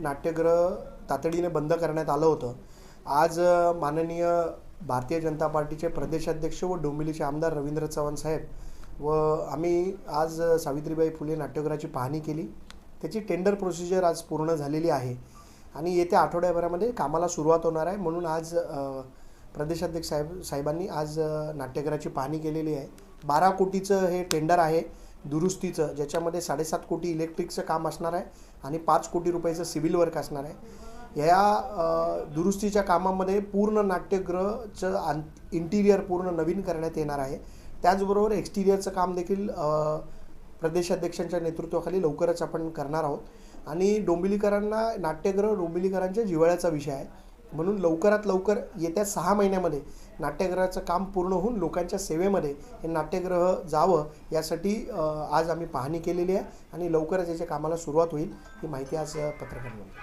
नाट्यगृह तातडीने बंद करण्यात आलं होतं. आज माननीय भारतीय जनता पार्टीचे प्रदेशाध्यक्ष व डोंबिवलीचे आमदार रवींद्र चव्हाण साहेब व आम्ही आज सावित्रीबाई फुले नाट्यगृहाची पाहणी केली. त्याची टेंडर प्रोसिजर आज पूर्ण झालेली आहे आणि येत्या आठवड्याभरामध्ये कामाला सुरुवात होणार आहे म्हणून आज प्रदेशाध्यक्ष साहेब साहेबांनी आज नाट्यगृहाची पाहणी केलेली आहे. बारा कोटीचं हे टेंडर आहे. दुरुस्तीचं ज्याच्यामध्ये साडेसात कोटी इलेक्ट्रिकचं काम असणार आहे आणि पाच कोटी रुपयाचं सिव्हिल वर्क असणार आहे. या दुरुस्तीच्या कामामध्ये पूर्ण नाट्यगृहचं आं इंटिरियर पूर्ण नवीन करण्यात येणार आहे. त्याचबरोबर एक्सटिरियरचं काम देखील प्रदेशाध्यक्षांच्या नेतृत्वाखाली लवकरच आपण करणार आहोत. आणि डोंबिवलीकरांना नाट्यगृह डोंबिवलीकरांच्या जिव्हाळ्याचा विषय आहे. म्हणून लवकरात लवकर येत्या सहा महिन्यामध्ये नाट्यगृहाचं काम पूर्ण होऊन लोकांच्या सेवेमध्ये हे नाट्यगृह जावं यासाठी आज आम्ही पाहणी केलेली आहे आणि लवकरच याच्या कामाला सुरुवात होईल ही माहिती आज पत्रकारांना